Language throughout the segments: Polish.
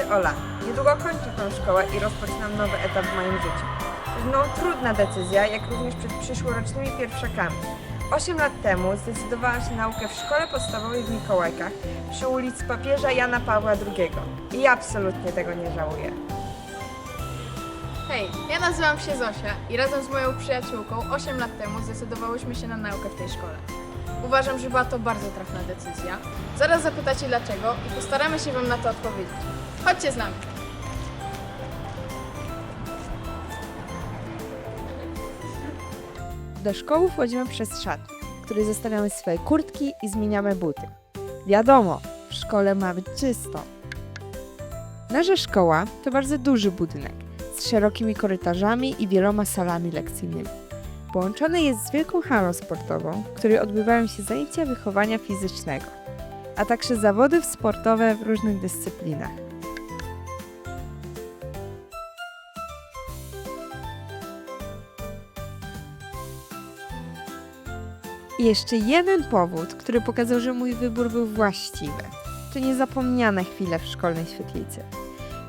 Ola. Niedługo kończę tę szkołę i rozpoczynam nowy etap w moim życiu. To mną trudna decyzja, jak również przed przyszłorocznymi pierwszakami. Osiem lat temu zdecydowałam się na naukę w szkole podstawowej w Mikołajkach przy ulicy papieża Jana Pawła II. I absolutnie tego nie żałuję. Hej, ja nazywam się Zosia i razem z moją przyjaciółką 8 lat temu zdecydowałyśmy się na naukę w tej szkole. Uważam, że była to bardzo trafna decyzja. Zaraz zapytacie dlaczego i postaramy się Wam na to odpowiedzieć. Chodźcie z nami. Do szkoły wchodzimy przez szatnię, w której zostawiamy swoje kurtki i zmieniamy buty. Wiadomo, w szkole ma być czysto. Nasza szkoła to bardzo duży budynek z szerokimi korytarzami i wieloma salami lekcyjnymi. Połączony jest z wielką halą sportową, w której odbywają się zajęcia wychowania fizycznego, a także zawody sportowe w różnych dyscyplinach. Jeszcze jeden powód, który pokazał, że mój wybór był właściwy. To niezapomniane chwile w szkolnej świetlicy.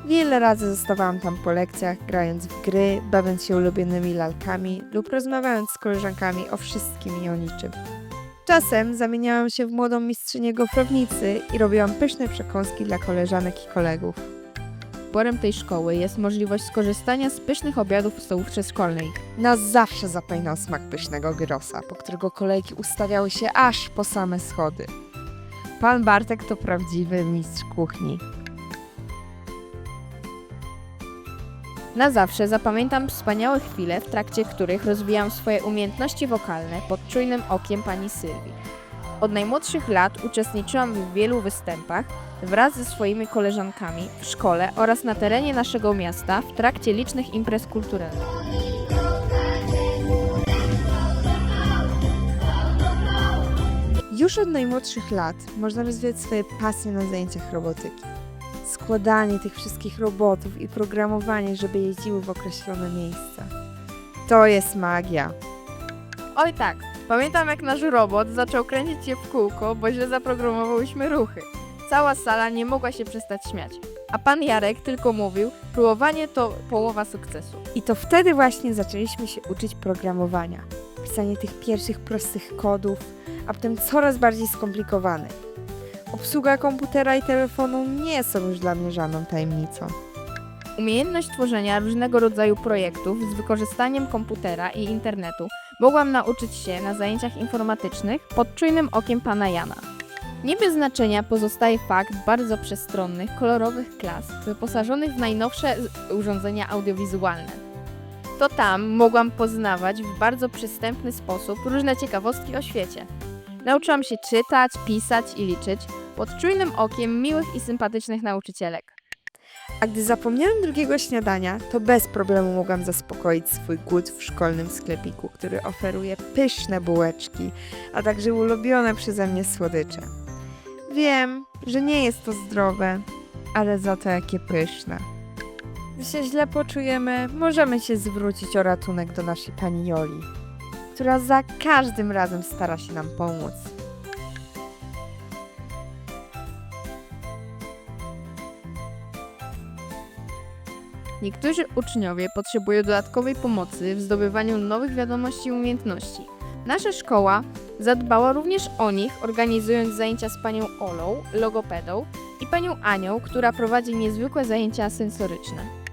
Wiele razy zostawałam tam po lekcjach, grając w gry, bawiąc się ulubionymi lalkami lub rozmawiając z koleżankami o wszystkim i o niczym. Czasem zamieniałam się w młodą mistrzynię gofrownicy i robiłam pyszne przekąski dla koleżanek i kolegów. Wyborem tej szkoły jest możliwość skorzystania z pysznych obiadów w stołówce szkolnej. Nas zawsze zapajnał smak pysznego gyrosa, po którego kolejki ustawiały się aż po same schody. Pan Bartek to prawdziwy mistrz kuchni. Na zawsze zapamiętam wspaniałe chwile, w trakcie których rozwijam swoje umiejętności wokalne pod czujnym okiem pani Sylwii. Od najmłodszych lat uczestniczyłam w wielu występach wraz ze swoimi koleżankami w szkole oraz na terenie naszego miasta w trakcie licznych imprez kulturalnych. Już od najmłodszych lat można rozwijać swoje pasje na zajęciach robotyki. Składanie tych wszystkich robotów i programowanie, żeby jeździły w określone miejsca. To jest magia. Oj tak, pamiętam jak nasz robot zaczął kręcić się w kółko, bo źle zaprogramowałyśmy ruchy. Cała sala nie mogła się przestać śmiać. A pan Jarek tylko mówił, próbowanie to połowa sukcesu. I to wtedy właśnie zaczęliśmy się uczyć programowania. Pisanie tych pierwszych prostych kodów, a potem coraz bardziej skomplikowanych. Obsługa komputera i telefonu nie są już dla mnie żadną tajemnicą. Umiejętność tworzenia różnego rodzaju projektów z wykorzystaniem komputera i internetu mogłam nauczyć się na zajęciach informatycznych pod czujnym okiem pana Jana. Nie bez znaczenia pozostaje fakt bardzo przestronnych, kolorowych klas, wyposażonych w najnowsze urządzenia audiowizualne. To tam mogłam poznawać w bardzo przystępny sposób różne ciekawostki o świecie. Nauczyłam się czytać, pisać i liczyć pod czujnym okiem miłych i sympatycznych nauczycielek. A gdy zapomniałam drugiego śniadania, to bez problemu mogłam zaspokoić swój głód w szkolnym sklepiku, który oferuje pyszne bułeczki, a także ulubione przeze mnie słodycze. Wiem, że nie jest to zdrowe, ale za to jakie pyszne. Gdy się źle poczujemy, możemy się zwrócić o ratunek do naszej pani Joli, która za każdym razem stara się nam pomóc. Niektórzy uczniowie potrzebują dodatkowej pomocy w zdobywaniu nowych wiadomości i umiejętności. Nasza szkoła zadbała również o nich, organizując zajęcia z panią Olą, logopedą i panią Anią, która prowadzi niezwykłe zajęcia sensoryczne.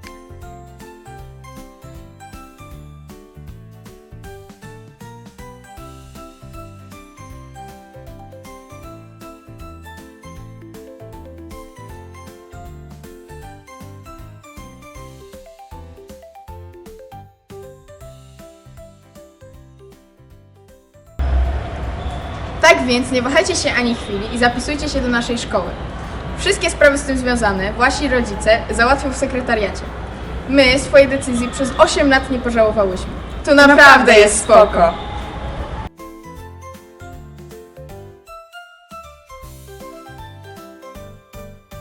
Tak więc nie wahajcie się ani chwili i zapisujcie się do naszej szkoły. Wszystkie sprawy z tym związane wasi rodzice załatwią w sekretariacie. My swojej decyzji przez 8 lat nie pożałowałyśmy. To naprawdę jest spoko.